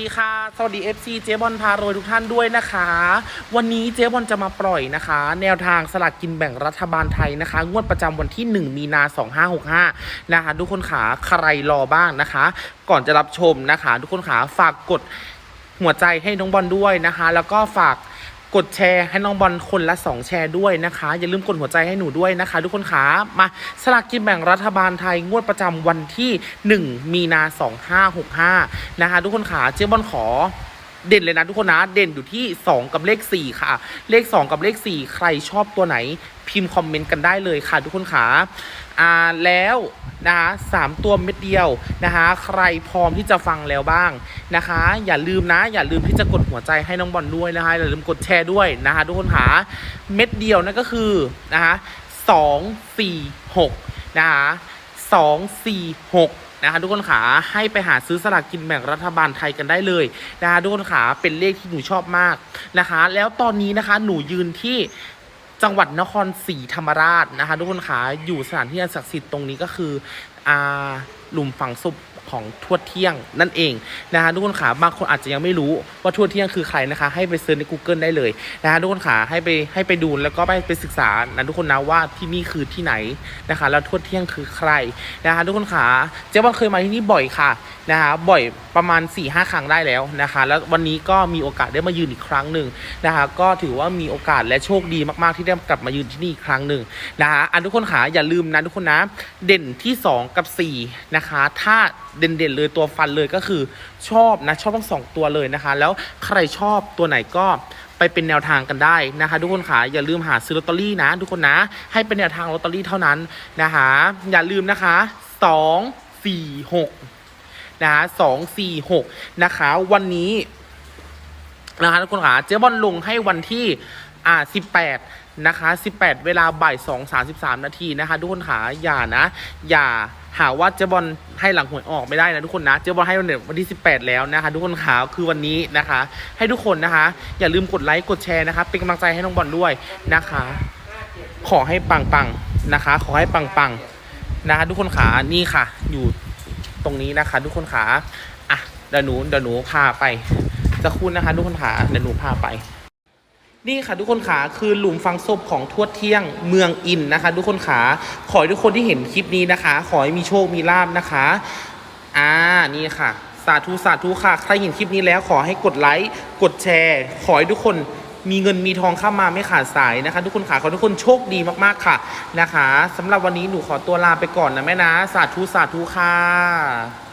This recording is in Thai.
ดีค่ะ สวัสดี FC เจ๊บอลพารวยทุกท่านด้วยนะคะ วันนี้เจ๊บอลจะมาปล่อยนะคะ แนวทางสลากกินแบ่งรัฐบาลไทยนะคะ งวดประจำวันที่ 1 มีนา2565 นะคะ ทุกคนขาใครรอบ้างนะคะ ก่อนจะรับชมนะคะ ทุกคนขาฝากกดหัวใจให้น้องบอลด้วยนะคะ แล้วก็ฝาก กดแชร์ให้น้องบอลคนละ 2 แชร์ด้วยนะคะ อย่าลืมกดหัวใจให้หนูด้วยนะคะ ทุกคนขามาสลากกินแบ่งรัฐบาลไทยงวดประจำวันที่ 1 มีนา 2565 นะคะ ทุกคนขาเจ๊บอลขอเด่นเลยนะทุกคนนะเด่นอยู่ที่ 2 กับเลข 4 ค่ะ เลข 2 กับเลข 4 ใครชอบตัวไหน พิมพ์คอมเมนต์กันได้เลยค่ะ ทุกคนขาอ่าแล้ว นะคะสามตัวเม็ดเดียวนะคะใครพร้อมที่จะฟังแล้วบ้างนะคะ อย่าลืมนะ อย่าลืมที่จะกดหัวใจให้น้องบอลด้วยนะคะอย่าลืมกดแชร์ด้วยนะคะทุกคนขาเม็ดเดียวนั่นก็คือนะคะสองสี่หกนะคะสองสี่หกนะคะทุกคนขาให้ไปหาซื้อสลากกินแบ่งรัฐบาลไทยกันได้เลยนะคะทุกคนขาเป็นเลขที่หนูชอบมากนะคะ แล้วตอนนี้นะคะหนูยืนที่ จังหวัดนครศรีธรรมราชนะคะ ทุกคนคะอยู่สถานที่อันศักดิ์สิทธิ์ตรงนี้ก็คืออ่าหลุมฝังศพ ของทวดเที่ยงนั่นเองนะคะทุกคนขาบางคนอาจจะยังไม่รู้ว่าทวดเที่ยงคือใครนะคะ ให้ไปเซิร์ชใน Google ได้เลยนะคะทุกคนขาให้ไปให้ไปดูแล้วก็ไปไปศึกษานะทุกคนนะว่าที่นี่คือที่ไหนนะคะแล้วทวดเที่ยงคือใครนะคะทุกคนขาเจ๊บอลเคยมาที่นี่บ่อยค่ะนะคะบ่อยประมาณ4ี่ห้าครั้งได้แล้วนะคะ แล้ววันนี้ก็มีโอกาสได้มายืนอีกครั้งหนึ่งนะคะ ก็ถือว่ามีโอกาสและโชคดีมากๆที่ได้กลับมายืนที่นี่อีกครั้งหนึ่งนะคะอันทุกคนขาอย่าลืมนะทุกคนนะเด่นที่ 2 กับ 4 นะคะ ถ้าเด่นๆเลยตัวฟันเลยก็คือชอบนะชอบทั้งสองตัวเลยนะคะ แล้วใครชอบตัวไหนก็ไปเป็นแนวทางกันได้นะคะ ทุกคนขาอย่าลืมหาซื้อลอตเตอรี่นะ ทุกคนนะให้เป็นแนวทางลอตเตอรี่เท่านั้นนะคะอย่าลืมนะคะสองสี่หกนะคะสองสี่หกนะคะ วันนี้นะคะทุกคนค่ะเจ๊บอลลงให้วันที่อ่า18นะคะ 18 เวลาบ่าย2 33 นาทีนะคะ ทุกคนค่ะอย่านะ อย่า หาว่าเจบอลให้หลังหวยออกไม่ได้นะทุกคนนะเจบอลให้วันเด็วันที่ 18 แล้วนะคะ ทุกคนค่ะคือวันนี้นะคะ ให้ทุกคนนะคะ อย่าลืมกดไลค์กดแชร์นะคะ เป็นกำลังใจให้น้องบอลด้วยนะคะ ขอให้ปังปังๆนะคะ ขอให้ปังปังๆนะคะ ทุกคนขานี่ค่ะ อยู่ตรงนี้นะคะ ทุกคนขาอะเดี๋ยวหนูเดี๋ยวหนูพาไปจะคุณนะคะ ทุกคนขาเดี๋ยวหนูพาไป นี่ค่ะทุกคนขาคือหลุมฝังศพของทวดเที่ยงเมืองอินนะคะ ทุกคนขาขอให้ทุกคนที่เห็นคลิปนี้นะคะ ขอให้มีโชคมีลาบนะคะอ่านี่ค่ะ สาธุสาธุค่ะ ใครเห็นคลิปนี้แล้วขอให้กดไลค์กดแชร์ ขอให้ทุกคนมีเงินมีทองเข้ามาไม่ขาดสายนะคะ ทุกคนขาขอทุกคนโชคดีมากๆค่ะนะคะสำหรับวันนี้หนูขอตัวลาไปก่อนนะแม่นะ สาธุสาธุค่ะ